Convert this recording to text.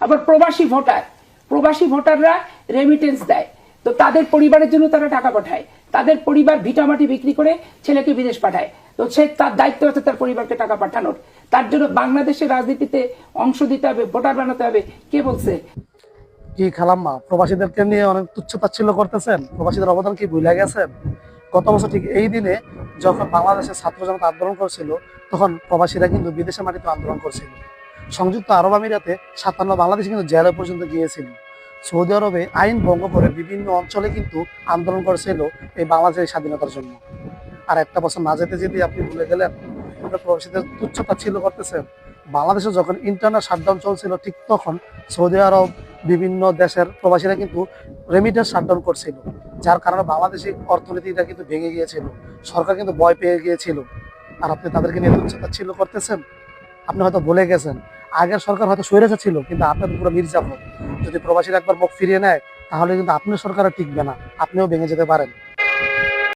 আবার প্রবাসী ভোটার। প্রবাসী ভোটাররা রেমিটেন্স দেয়। তো তাদের পরিবারের জন্য তারা টাকা পাঠায়। তাদের পরিবার ভিটামাটি বিক্রি করে ছেলেকে বিদেশ পাঠায়। তো সে তার দায়িত্ব আছে তার পরিবারকে টাকা পাঠানোর। তার জন্য বাংলাদেশের রাজনীতিতে অংশ দিতে হবে, ভোটার বানাতে হবে। কে বলছে? কি খালাম্মা, প্রবাসীদেরকে নিয়ে অনেক তুচ্ছ তাচ্ছিল্য করতেছেন। প্রবাসীদের অবদান কি ভুলে গেছেন? গত বছর ঠিক এই দিনে যখন বাংলাদেশের ছাত্র জনতা আন্দোলন করছিল, তখন প্রবাসীরা কিন্তু বিদেশের মাটিতে আন্দোলন করছিল। সংযুক্ত আরব আমিরাতে সাতান্ন বাংলাদেশ কিন্তু জেলে পর্যন্ত গিয়েছিল। সৌদি আরবে আইন ভঙ্গ করে বিভিন্ন অঞ্চলে কিন্তু আন্দোলন করেছিল এই বাংলাদেশের স্বাধীনতার জন্য। আর একটা বছর না যেতে আপনি ভুলে গেলেন প্রবাসীদের তুচ্ছ তাচ্ছিল্য করতেছেন বাংলাদেশে যখন ইন্টারনাল শাটডাউন চলছিল, ঠিক তখন সৌদি আরব বিভিন্ন দেশের প্রবাসীরা কিন্তু রেমিটেন্স শাটডাউন করছিল, যার কারণে বাংলাদেশের অর্থনীতিটা কিন্তু ভেঙে গিয়েছিল। সরকার কিন্তু ভয় পেয়ে গিয়েছিল। আর আপনি তাদেরকে নিয়ে তুচ্ছতাচ্ছিল্য করতেছেন? আপনি হয়তো ভুলে গেছেন। আগের সরকার হয়তো সৈরেছে ছিল, কিন্তু আপনার পুরো মির্জাফর যদি প্রবাসীরা একবার মুখ ফিরিয়ে নেয়, তাহলে কিন্তু আপনার সরকারও টিকবে না, আপনিও ভেঙে যেতে পারেন।